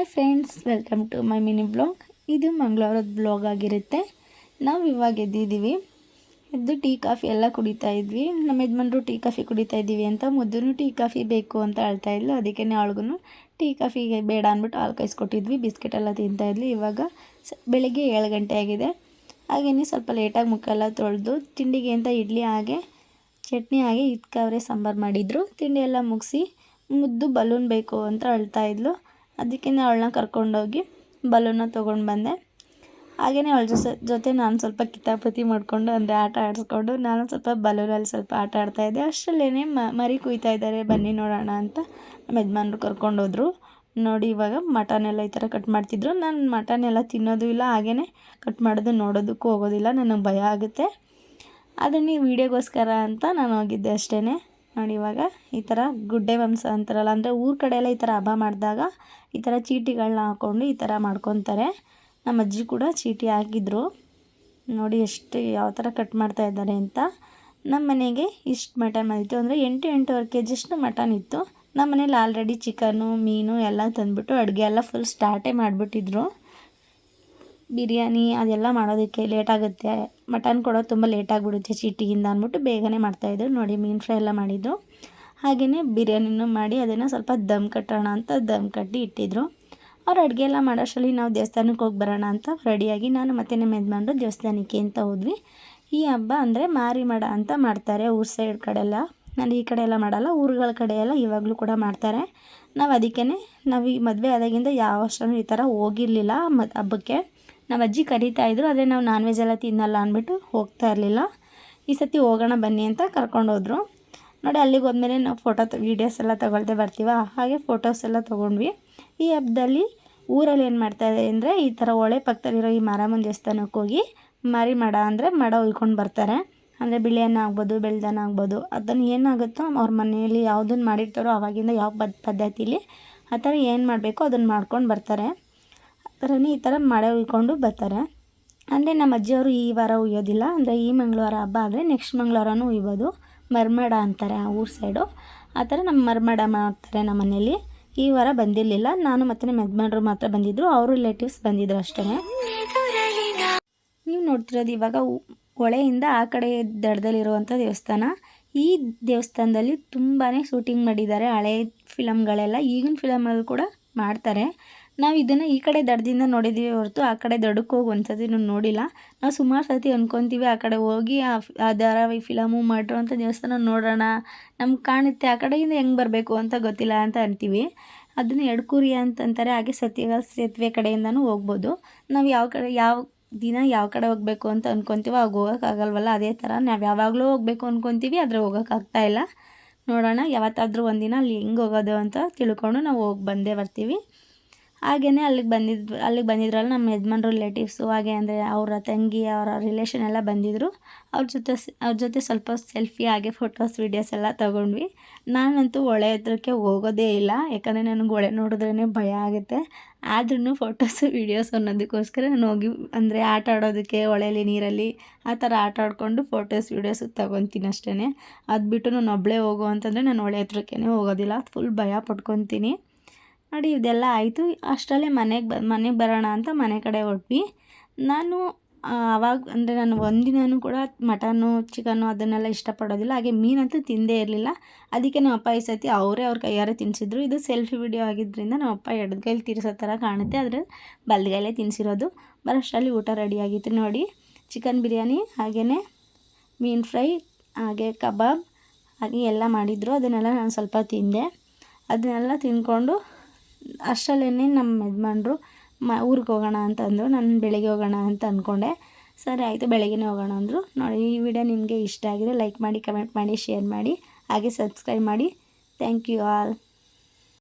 Hi friends welcome to my mini vlog ಇದು ಮಂಗಳವಾರದ blog ಆಗಿರುತ್ತೆ. ನಾವು ಇವಾಗ ಎದ್ದಿದ್ದೀವಿ. ಎದ್ದು ಟೀ, ಕಾಫಿ ಎಲ್ಲ ಕುಡಿತಾ ಇದ್ವಿ. ನಮ್ಮ ಯಜಮಾನ್ರು ಟೀ, ಕಾಫಿ ಕುಡಿತಾ ಇದ್ದೀವಿ ಅಂತ ಮೊದಲು ಟೀ, ಕಾಫಿ ಬೇಕು ಅಂತ ಹೇಳ್ತಾ ಇದ್ಲು. ಅದಕ್ಕೆ ಅವಳಿಗೂ ಟೀ ಕಾಫಿಗೆ ಬೇಡ ಅಂದ್ಬಿಟ್ಟು ಹಾಲು ಕಾಯಿಸ್ಕೊಟ್ಟಿದ್ವಿ. ಬಿಸ್ಕೆಟ್ ಎಲ್ಲ ತಿಂತಾ ಇದ್ವಿ ಇವಾಗ ಬೆಳಿಗ್ಗೆ ಏಳು ಗಂಟೆ ಆಗಿದೆ. ಹಾಗೆಯೇ ಸ್ವಲ್ಪ ಲೇಟಾಗಿ ಮುಖೆಲ್ಲ ತೊಳೆದು ತಿಂಡಿಗೆ ಅಂತ ಇಡ್ಲಿ ಹಾಗೆ, ಚಟ್ನಿ ಹಾಗೆ ಇದ್ಕವ್ರೆ ಸಾಂಬಾರು ಮಾಡಿದರು. ತಿಂಡಿ ಎಲ್ಲ ಮುಗಿಸಿ ಮುದ್ದು ಬಲೂನ್ ಬೇಕು ಅಂತ ಅಳ್ತಾ ಇದ್ಲು. ಅದಕ್ಕೆ ಅವಳನ್ನ ಕರ್ಕೊಂಡೋಗಿ ಬಲೂನ ತೊಗೊಂಡು ಬಂದೆ. ಹಾಗೆಯೇ ಅವಳ ಜೊತೆ ಜೊತೆ ನಾನು ಸ್ವಲ್ಪ ಕಿತಾಪತಿ ಮಾಡಿಕೊಂಡು, ಅಂದರೆ ಆಟ ಆಡಿಸ್ಕೊಂಡು, ನಾನು ಸ್ವಲ್ಪ ಬಲೂನಲ್ಲಿ ಸ್ವಲ್ಪ ಆಟ ಆಡ್ತಾಯಿದ್ದೆ ಅಷ್ಟರಲ್ಲೇ ಮರಿ ಕುಯ್ತಾ ಇದ್ದಾರೆ ಬನ್ನಿ ನೋಡೋಣ ಅಂತ ನಮ್ಮ ಯಜಮಾನ್ರು ಕರ್ಕೊಂಡೋದ್ರು. ನೋಡಿ ಇವಾಗ ಮಟನ್ ಎಲ್ಲ ಈ ಥರ ಕಟ್ ಮಾಡ್ತಿದ್ರು. ನಾನು ಮಟನ್ ಎಲ್ಲ ತಿನ್ನೋದು ಇಲ್ಲ ಹಾಗೆಯೇ ಕಟ್ ಮಾಡೋದು ನೋಡೋದಕ್ಕೂ ಹೋಗೋದಿಲ್ಲ, ನನಗೆ ಭಯ ಆಗುತ್ತೆ. ಅದನ್ನು ವಿಡಿಯೋಗೋಸ್ಕರ ಅಂತ ನಾನು ಹೋಗಿದ್ದೆ ಅಷ್ಟೇ ನೋಡಿ ಇವಾಗ ಈ ಥರ ಗುಡ್ಡೆ ವಂಶ ಅಂತಾರಲ್ಲ, ಅಂದರೆ ಊರ ಕಡೆ ಎಲ್ಲ ಈ ಥರ ಹಬ್ಬ ಮಾಡಿದಾಗ ಈ ಥರ ಚೀಟಿಗಳನ್ನ ಹಾಕ್ಕೊಂಡು ಈ ಥರ ಮಾಡ್ಕೊತಾರೆ. ನಮ್ಮ ಅಜ್ಜಿ ಕೂಡ ಚೀಟಿ ಹಾಕಿದ್ರು. ನೋಡಿ ಎಷ್ಟು ಯಾವ ಥರ ಕಟ್ ಮಾಡ್ತಾ ಇದ್ದಾರೆ ಅಂತ. ನಮ್ಮ ಮನೆಗೆ ಇಷ್ಟು ಮಟನ್ ಬಂದಿತ್ತು. ಅಂದರೆ ಎಂಟು ಎಂಟೂವರೆ ಕೆ ಜಿಷ್ಟು ಮಟನ್ ಇತ್ತು. ನಮ್ಮ ಮನೇಲಿ ಆಲ್ರೆಡಿ ಚಿಕನು ಮೀನು ಎಲ್ಲ ತಂದುಬಿಟ್ಟು ಅಡುಗೆ ಎಲ್ಲ ಫುಲ್ ಸ್ಟಾರ್ಟೇ ಮಾಡಿಬಿಟ್ಟಿದ್ರು. ಬಿರಿಯಾನಿ ಅದೆಲ್ಲ ಮಾಡೋದಕ್ಕೆ ಲೇಟಾಗುತ್ತೆ. ಮಟನ್ ಕೊಡೋದು ತುಂಬ ಲೇಟಾಗಿಬಿಡುತ್ತೆ ಚೀಟಿಗಿಂದ ಅಂದ್ಬಿಟ್ಟು ಬೇಗನೆ ಮಾಡ್ತಾಯಿದ್ರು ನೋಡಿ, ಮೀನು ಫ್ರೈ ಎಲ್ಲ ಮಾಡಿದ್ದು. ಹಾಗೆಯೇ ಬಿರಿಯಾನಿನೂ ಮಾಡಿ ಅದನ್ನು ಸ್ವಲ್ಪ ದಮ್ ಕಟ್ಟೋಣ ಅಂತ ದಮ್ ಕಟ್ಟಿ ಇಟ್ಟಿದ್ರು. ಅವ್ರು ಅಡುಗೆ ಎಲ್ಲ ಮಾಡೋಷ್ಟರಲ್ಲಿ ನಾವು ದೇವಸ್ಥಾನಕ್ಕೆ ಹೋಗಿ ಬರೋಣ ಅಂತ ರೆಡಿಯಾಗಿ ನಾನು ಮತ್ತೆ ನಮ್ಮ ಯಜಮಾನ್ರು ದೇವಸ್ಥಾನಕ್ಕೆ ಅಂತ ಹೋದ್ವಿ. ಈ ಹಬ್ಬ ಅಂದರೆ ಮಾರಿ ಮಾಡ ಅಂತ ಮಾಡ್ತಾರೆ ಊರ್ ಸೈಡ್ ಕಡೆಲ್ಲ ನಾನು ಈ ಕಡೆ ಎಲ್ಲ ಮಾಡಲ್ಲ, ಊರುಗಳ ಕಡೆ ಎಲ್ಲ ಇವಾಗಲೂ ಕೂಡ ಮಾಡ್ತಾರೆ. ನಾವು ಅದಕ್ಕೇ ನಾವು ಈ ಮದುವೆ ಆದಾಗಿಂದ ಯಾವ ಈ ಥರ ಹೋಗಿರಲಿಲ್ಲ ಮ ಹಬ್ಬಕ್ಕೆ. ನಮ್ಮ ಅಜ್ಜಿ ಕರೀತಾ ಇದ್ರು, ಆದರೆ ನಾವು ನಾನ್ ವೆಜ್ ಎಲ್ಲ ತಿನ್ನಲ್ಲ ಅಂದ್ಬಿಟ್ಟು ಹೋಗ್ತಾ ಇರಲಿಲ್ಲ. ಈ ಸತಿ ಹೋಗೋಣ ಬನ್ನಿ ಅಂತ ಕರ್ಕೊಂಡೋದ್ರು ನೋಡಿ, ಅಲ್ಲಿಗೆ ಹೋದ್ಮೇಲೆ ನಾವು ಫೋಟೋ ವೀಡಿಯೋಸ್ ಎಲ್ಲ ತೊಗೊಳ್ದೆ ಬರ್ತೀವ? ಹಾಗೆ ಫೋಟೋಸ್ ಎಲ್ಲ ತೊಗೊಂಡ್ವಿ. ಈ ಹಬ್ಬದಲ್ಲಿ ಊರಲ್ಲಿ ಏನು ಮಾಡ್ತಾಯಿದೆ ಅಂದರೆ, ಈ ಥರ ಹೊಳೆ ಪಕ್ಕದಲ್ಲಿರೋ ಈ ಮಾರಮ್ಮನ ದೇವಸ್ಥಾನಕ್ಕೆ ಹೋಗಿ ಮಾರಿ ಮಡ ಅಂದರೆ ಮಡ ಉಯ್ಕೊಂಡು ಬರ್ತಾರೆ. ಅಂದರೆ ಬಿಳಿಯನ್ನ ಆಗ್ಬೋದು, ಬೆಳ್ದನ್ನ ಆಗ್ಬೋದು. ಅದನ್ನು ಏನಾಗುತ್ತೋ ಅವ್ರ ಮನೆಯಲ್ಲಿ ಯಾವುದನ್ನು ಮಾಡಿರ್ತಾರೋ ಅವಾಗಿಂದ ಯಾವ ಪದ್ ಪದ್ಧತಿಲಿ ಆ ಥರ ಏನು ಮಾಡಬೇಕೋ ಅದನ್ನು ಮಾಡ್ಕೊಂಡು ಬರ್ತಾರೆ. ಥರನೇ ಈ ಥರ ಮಳೆ ಉಯ್ಕೊಂಡು ಬರ್ತಾರೆ. ಅಂದರೆ ನಮ್ಮ ಅಜ್ಜಿಯವರು ಈ ವಾರ ಉಯ್ಯೋದಿಲ್ಲ. ಅಂದರೆ ಈ ಮಂಗಳವಾರ ಹಬ್ಬ ಆದರೆ ನೆಕ್ಸ್ಟ್ ಮಂಗಳವಾರನೂ ಉಯ್ಬೋದು. ಮರ್ಮಡ ಅಂತಾರೆ ಆ ಊರ ಸೈಡು ಆ ಥರ ನಮ್ಮ ಮರ್ಮಡ ಮಾಡ್ತಾರೆ ನಮ್ಮ ಮನೇಲಿ ಈ ವಾರ ಬಂದಿರಲಿಲ್ಲ. ನಾನು ಮತ್ತು ನಮ್ಮ ಯಜಮಾನ್ರು ಮಾತ್ರ ಬಂದಿದ್ದರು ಅವರು ರಿಲೇಟಿವ್ಸ್ ಬಂದಿದ್ರು ಅಷ್ಟೇ ನೀವು ನೋಡ್ತಿರೋದು ಇವಾಗ ಹೊಳೆಯಿಂದ ಆ ಕಡೆ ದಡದಲ್ಲಿರುವಂಥ ದೇವಸ್ಥಾನ. ಈ ದೇವಸ್ಥಾನದಲ್ಲಿ ತುಂಬಾ ಶೂಟಿಂಗ್ ಮಾಡಿದ್ದಾರೆ. ಹಳೆ ಫಿಲಮ್ಗಳೆಲ್ಲ ಈಗಿನ ಫಿಲಮಲ್ಲಿ ಕೂಡ ಮಾಡ್ತಾರೆ. ನಾವು ಇದನ್ನು ಈ ಕಡೆ ದಡದಿಂದ ನೋಡಿದ್ದೀವಿ ಹೊರತು ಆ ಕಡೆ ದಡಕ್ಕೆ ಹೋಗಿ ಒಂದು ಸತಿ ನೋಡಿಲ್ಲ. ನಾವು ಸುಮಾರು ಸತಿ ಅಂದ್ಕೊತೀವಿ ಆ ಕಡೆ ಹೋಗಿ ಆ ಧಾರಾವಾಹಿ ಫಿಲಮು ಮಾಡಿರೋಂಥ ದೇವಸ್ಥಾನ ನೋಡೋಣ. ನಮ್ಗೆ ಕಾಣುತ್ತೆ ಆ ಕಡೆಯಿಂದ ಹೆಂಗೆ ಬರಬೇಕು ಅಂತ ಗೊತ್ತಿಲ್ಲ ಅಂತ ಅಂತೀವಿ. ಅದನ್ನು ಎಡ್ಕೂರಿ ಅಂತಂತಾರೆ ಹಾಗೆ ಸತ್ಯ ಸೇತುವೆ ಕಡೆಯಿಂದನೂ ಹೋಗ್ಬೋದು. ನಾವು ಯಾವ ಕಡೆ ಯಾವ ದಿನ ಯಾವ ಕಡೆ ಹೋಗಬೇಕು ಅಂತ ಅಂದ್ಕೊತೀವೋ ಆಗ ಹೋಗೋಕ್ಕಾಗಲ್ವಲ್ಲ ಅದೇ ಥರ ನಾವು ಯಾವಾಗಲೂ ಹೋಗಬೇಕು ಅಂದ್ಕೊತೀವಿ ಆದರೆ ಹೋಗೋಕ್ಕಾಗ್ತಾ ಇಲ್ಲ. ನೋಡೋಣ ಯಾವತ್ತಾದರೂ ಒಂದಿನ ಅಲ್ಲಿ ಹೆಂಗೆ ಹೋಗೋದು ಅಂತ ತಿಳ್ಕೊಂಡು ನಾವು ಹೋಗಿ ಬಂದೇ ಬರ್ತೀವಿ. ಹಾಗೆಯೇ ಅಲ್ಲಿಗೆ ಬಂದಿದ್ದು, ಅಲ್ಲಿಗೆ ಬಂದಿದ್ರಲ್ಲ ನಮ್ಮ ಯಜಮಾನ್ರ ರಿಲೇಟಿವ್ಸು ಹಾಗೆ ಅಂದರೆ ಅವರ ತಂಗಿ, ಅವರ ರಿಲೇಷನ್ ಎಲ್ಲ ಬಂದಿದ್ದರು ಅವ್ರ ಜೊತೆ ಅವ್ರ ಜೊತೆ ಸ್ವಲ್ಪ ಸೆಲ್ಫಿ ಹಾಗೆ ಫೋಟೋಸ್ ವೀಡಿಯೋಸ್ ಎಲ್ಲ ತೊಗೊಂಡ್ವಿ. ನಾನಂತೂ ಹೊಳೆ ಹತ್ರಕ್ಕೆ ಹೋಗೋದೇ ಇಲ್ಲ, ಯಾಕಂದರೆ ನನಗೆ ಹೊಳೆ ನೋಡಿದ್ರೇ ಭಯ ಆಗುತ್ತೆ. ಆದ್ರೂ ಫೋಟೋಸು ವೀಡಿಯೋಸ್ ಅನ್ನೋದಕ್ಕೋಸ್ಕರ ನಾನು ಹೋಗಿ ಅಂದರೆ ಆಟ ಆಡೋದಕ್ಕೆ ಹೊಳೆಯಲ್ಲಿ ನೀರಲ್ಲಿ ಆ ಥರ ಆಟ ಆಡಿಕೊಂಡು ಫೋಟೋಸ್ ವೀಡಿಯೋಸ್ ತೊಗೊತೀನಿ ಅಷ್ಟೇ ಅದು ಬಿಟ್ಟು ನಾನು ಒಬ್ಬಳೇ ಹೋಗು ಅಂತಂದರೆ ನಾನು ಒಳೆ ಹತ್ರಕ್ಕೇ ಹೋಗೋದಿಲ್ಲ ಫುಲ್ ಭಯ ಪಡ್ಕೊತೀನಿ ನೋಡಿ ಇದೆಲ್ಲ ಆಯಿತು. ಅಷ್ಟರಲ್ಲೇ ಮನೆಗೆ ಬ, ಮನೆಗೆ ಬರೋಣ ಅಂತ ಮನೆ ಕಡೆ ಹೊರಟ್ವಿ ನಾನು ಆವಾಗ ಅಂದರೆ ನಾನು ಒಂದಿನೂ ಕೂಡ ಮಟನ್ನು ಚಿಕನ್ನು ಅದನ್ನೆಲ್ಲ ಇಷ್ಟಪಡೋದಿಲ್ಲ. ಹಾಗೆ ಮೀನಂತೂ ತಿಂದೇ ಇರಲಿಲ್ಲ. ಅದಕ್ಕೆ ನಮ್ಮ ಅಪ್ಪ ಈ ಸತಿ ಅವರೇ ಅವ್ರ ಕೈಯಾರೆ ತಿನ್ನಿಸಿದ್ರು ಇದು ಸೆಲ್ಫಿ ವಿಡಿಯೋ ಆಗಿದ್ದರಿಂದ ನಮ್ಮ ಅಪ್ಪ ಎಡಗೈಲಿ ತಿರ್ಸೋ ಥರ ಕಾಣುತ್ತೆ. ಆದರೆ ಬಲ್ಗೈಲೇ ತಿನ್ನಿಸಿರೋದು ಬರೋಷ್ಟರಲ್ಲಿ ಊಟ ರೆಡಿಯಾಗಿತ್ತು ನೋಡಿ. ಚಿಕನ್ ಬಿರಿಯಾನಿ ಹಾಗೆಯೇ ಮೀನು ಫ್ರೈ, ಹಾಗೆ ಕಬಾಬ್, ಹಾಗೆ ಎಲ್ಲ ಮಾಡಿದರು. ಅದನ್ನೆಲ್ಲ ನಾನು ಸ್ವಲ್ಪ ತಿಂದೆ. ಅದನ್ನೆಲ್ಲ ತಿಂದ್ಕೊಂಡು ಅಷ್ಟರಲ್ಲೇ ನಮ್ಮ ಯಜಮಾನ್ರು, ಮ, ಊರಿಗೆ ಹೋಗೋಣ ಅಂತಂದರು ನಾನು ಬೆಳಗ್ಗೆ ಹೋಗೋಣ ಅಂತ ಅಂದ್ಕೊಂಡೆ ಸರಿ ಆಯಿತು, ಬೆಳಗ್ಗೆನೇ ಹೋಗೋಣ ಅಂದರು. ನೋಡಿ, ಈ ವಿಡಿಯೋ ನಿಮಗೆ ಇಷ್ಟ ಆಗಿದೆ ಲೈಕ್ ಮಾಡಿ, ಕಮೆಂಟ್ ಮಾಡಿ, ಶೇರ್ ಮಾಡಿ, ಹಾಗೆ ಸಬ್ಸ್ಕ್ರೈಬ್ ಮಾಡಿ. Thank you all.